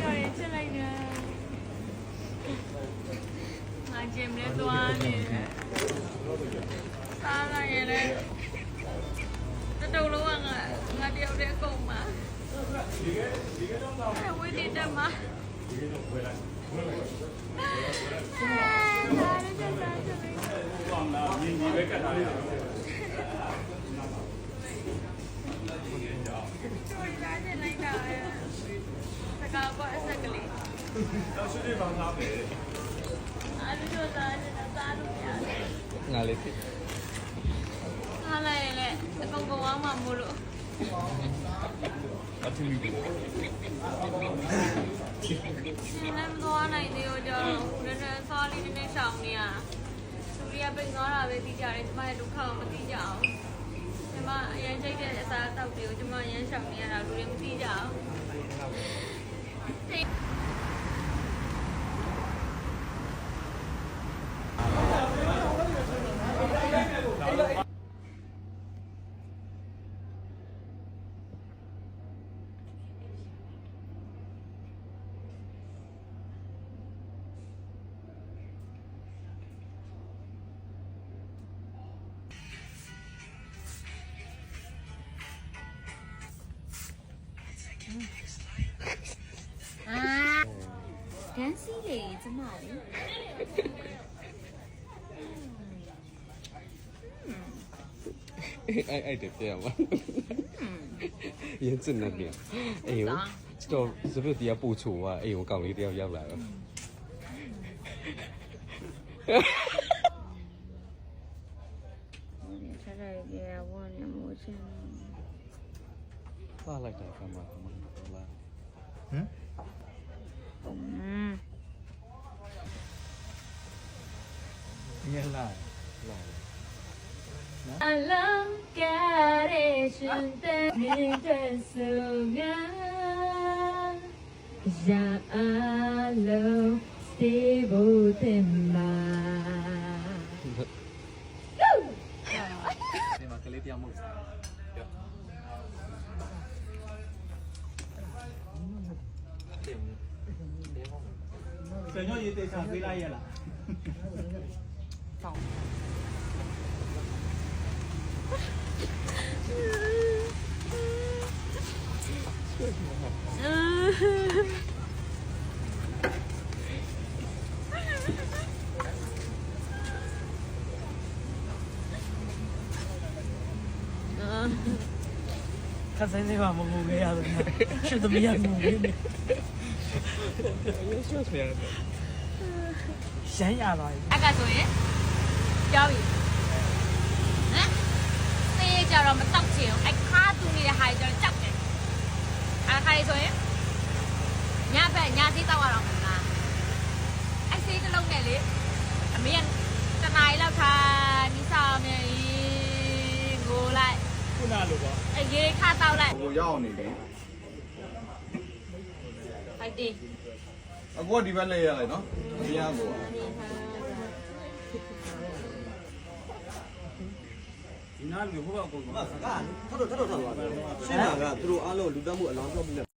ကြော်ရင်ချက်လိုက်တယ်ငါကျင်မလဲသွားနေတယ်စားလိုက်ရလေတတုံလုံးကငါငါတယောက်တည်းအကုန်မှာအဲ့ဝိနေတက်မှာအာဒါလည်းချက်စားချက်လိုက်တော်ရနေလိုက်တာစကားပေါ်အဆက်ကလေး တော့ရှိနေပါသားပဲအားလုံးသားနေတာသားလို့ရတယ်ငါလေးဖြစ်အားလိုက်ရလေအကုန်ကုန်အောင်မှမို့လို့အထူးကြီးရှင်လည်းမသွားနိုင်သေးဘူးကြောင့်နည်းနည်းသွားလေးနည်းနည်းရှောင်နေရသူရီကပိတ်သွားတာပဲသိကြတယ်ကျမရဲ့ဒုက္ခကိုမသိကြအောင်ကျမအရင်ချိတ်တဲ့အစားအသောက်တွေကိုကျမအရင်ရှောင်နေရတာလူတွေမသိကြအောင် အာဒန်းစီလေကျမလေးအဲ့အဲ့တက်ပြရမှာရင်းစင်နေပြီအေးဟိုစတော့စပစ်တရားပို့ချိုကအေးဟိုကောင်လေးတယောက်ရောက်လာတော့ဟုတ်တယ်ထားရပြရဝန်မိုးချင်း ရာအလုံးစေဖို့တင်မှာဒီမှာကလေးတယောက်မဟု တ်စားဆယ်ညောရေးတေချာပေးလိုက်ရလားခက်ဆိုင်လေးပါမငိုခဲ့ ရဘူးရှစ်သမီးကငိုနေတယ်ရှေ့ပြန်ရှမ်းရသွားပြီအကဆိုရင်ကြောက်ပြီဟမ်သေကြတော့မတောက်ချင်ဘူးအခါတူနေတဲ့ဟာကြီးကျတော့ကြောက်တယ်အခါလေးဆိုရင်ညဘက်ညစီးတောက်ရတော့မလားအဲ့စီးတစ်လုံးနဲ့လေအမေကတနားရီလောက်ထားနီးဆောင်နေငိုလိုက်ခုနလိုပေါ့အရေးခါတောက်လိုက်ကိုရောက်နေပြီ ဖိုက်တီအကောဒီဘက်လဲရလိုက်နော်အများကိုဒီနားလူဟိုဘက်အကုန်လုံးကထပ်တော့ထပ်တော့ထပ်သွားတယ်ရှင်းတာကသူတို့အားလုံးလူတက်မှုအလောင်းဆော့မှုနဲ့